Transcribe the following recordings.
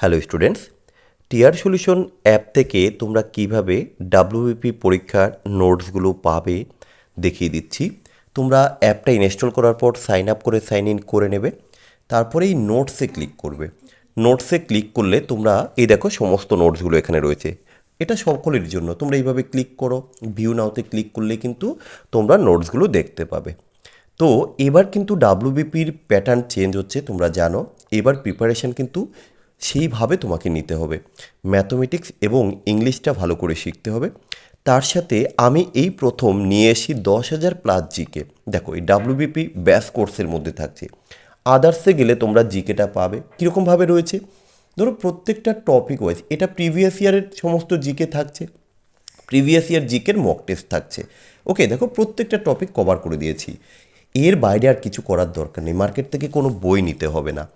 Hello students TR solution app থেকে তোমরা কীভাবে ডাব্লিউবিপি পরীক্ষার নোটসগুলো পাবে দেখিয়ে দিচ্ছি। তোমরা অ্যাপটা ইনস্টল করার পর সাইন আপ করে সাইন ইন করে নেবে। তারপরে এই নোটসে ক্লিক করবে। নোটসে ক্লিক করলে তোমরা, এই দেখো সমস্ত নোটসগুলো এখানে রয়েছে। এটা সকলের জন্য। তোমরা এইভাবে ক্লিক করো। ভিউ নাওতে ক্লিক করলে কিন্তু তোমরা নোটসগুলো দেখতে পাবে। তো এবার কিন্তু ডাব্লিউবিপির প্যাটার্ন চেঞ্জ হচ্ছে, তোমরা জানো। এবার প্রিপারেশন কিন্তু সেইভাবে তোমাকে নিতে হবে। ম্যাথমেটিক্স এবং ইংলিশটা ভালো করে শিখতে হবে। তার সাথে আমি এই প্রথম নিয়ে এসি দশ হাজার প্লাস জিকে দেখো, এই ডাব্লিউবিপি ব্যাস কোর্সের মধ্যে থাকছে। আদার্সে গেলে তোমরা জিকেটা পাবে। কীরকমভাবে রয়েছে? ধরো, প্রত্যেকটা টপিক ওয়াইজ এটা প্রিভিয়াস ইয়ারের সমস্ত জিকে থাকছে। প্রিভিয়াস ইয়ার জিকের মক টেস্ট থাকছে। ওকে দেখো, প্রত্যেকটা টপিক কভার করে দিয়েছি। এর বাইরে আর কিছু করার দরকার নেই। মার্কেট থেকে কোনো বই নিতে হবে না।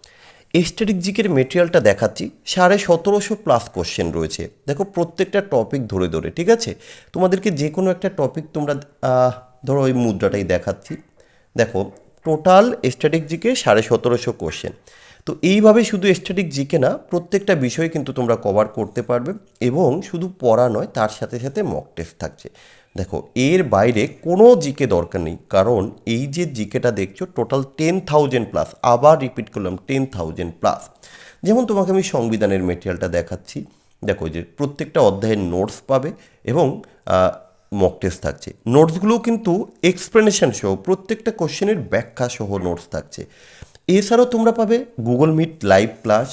স্ট্যাটিক জিকের মেটেরিয়ালটা দেখাচ্ছি, সাড়ে সতেরোশো প্লাস কোশ্চেন রয়েছে। দেখো প্রত্যেকটা টপিক ধরে ধরে, ঠিক আছে? তোমাদেরকে যে কোনো একটা টপিক তোমরা ধরো ওই মুদ্রাটাই দেখাচ্ছি। দেখো টোটাল স্ট্যাটিক জিকে সাড়ে সতেরোশো কোশ্চেন তো এইভাবে শুধু স্ট্যাটিক জিকে না, প্রত্যেকটা বিষয় কিন্তু তোমরা কভার করতে পারবে এবং শুধু পড়া নয়, তার সাথে সাথে মক টেস্ট থাকছে। দেখো, এর বাইরে কোনো জিকে দরকার নেই। কারণ এই যে জিকেটা দেখছ টোটাল টেন থাউজেন্ড প্লাস আবার রিপিট করলাম টেন থাউজেন্ড প্লাস যেমন তোমাকে আমি সংবিধানের মেটেরিয়ালটা দেখাচ্ছি, দেখো যে প্রত্যেকটা অধ্যায়ের নোটস পাবে এবং মক টেস্ট থাকছে। নোটসগুলোও কিন্তু এক্সপ্লেনেশন সহ, প্রত্যেকটা কোশ্চেনের ব্যাখ্যা সহ নোটস থাকছে। এছাড়াও তোমরা পাবে গুগল মিট লাইভ ক্লাস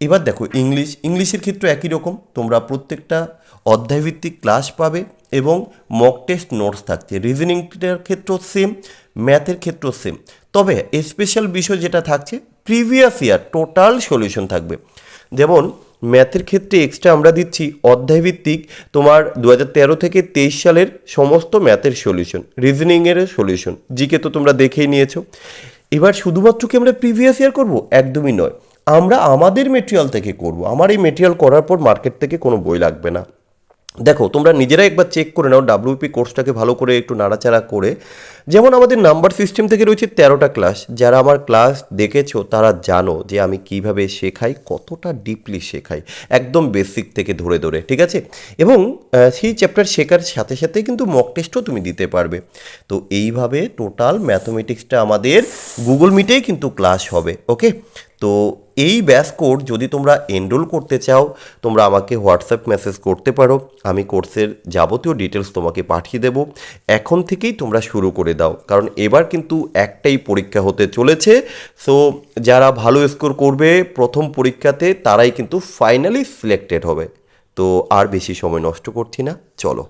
এবার দেখো, ইংলিশ, ইংলিশের ক্ষেত্রে একই রকম। তোমরা প্রত্যেকটা অধ্যায়ভিত্তিক ক্লাস পাবে এবং মক টেস্ট নোটস থাকছে। রিজনিংটার ক্ষেত্রেও সেম ম্যাথের ক্ষেত্রেও সেম তবে স্পেশাল বিষয় যেটা থাকছে প্রিভিয়াস ইয়ার টোটাল সলিউশন থাকবে। যেমন ম্যাথের ক্ষেত্রে এক্সট্রা আমরা দিচ্ছি অধ্যায়ভিত্তিক তোমার দু তেরো থেকে তেইশ সালের সমস্ত ম্যাথের সলিউশন রিজনিংয়ের সলিউশন জিকে তো তোমরা দেখেই নিয়েছো। এবার শুধুমাত্র কি আমরা প্রিভিয়াস ইয়ার করব? একদমই নয়। আমরা আমাদের মেটেরিয়াল থেকে করব। আমার এই মেটেরিয়াল করার পর মার্কেট থেকে কোনো বই লাগবে না। দেখো, তোমরা নিজেরাই একবার চেক করে নাও ডাব্লিউপি কোর্সটাকে ভালো করে একটু নাড়াচাড়া করে। যেমন আমাদের নাম্বার সিস্টেম থেকে রয়েছে তেরোটা ক্লাস যারা আমার ক্লাস দেখেছ, তারা জানো যে আমি কীভাবে শেখাই, কতটা ডিপলি শেখাই, একদম বেসিক থেকে ধরে ধরে, ঠিক আছে? এবং সেই চ্যাপ্টার শেখার সাথে সাথে কিন্তু মক টেস্টও তুমি দিতে পারবে। তো এইভাবে টোটাল ম্যাথমেটিক্সটা আমাদের গুগল মিটেই কিন্তু ক্লাস হবে ওকে তো এই ব্যাস কোড যদি তোমরা এনরোল করতে চাও, তোমরা আমাকে হোয়াটসঅ্যাপ মেসেজ করতে পারো। আমি কোর্সের যাবতীয় ডিটেলস তোমাকে পাঠিয়ে দেব। এখন থেকেই তোমরা শুরু করে দাও। কারণ এবার কিন্তু একটাই পরীক্ষা হতে চলেছে। সো যারা ভালো স্কোর করবে প্রথম পরীক্ষাতে, তারাই কিন্তু ফাইনালি সিলেক্টেড হবে। তো আর বেশি সময় নষ্ট করছি না। চলো।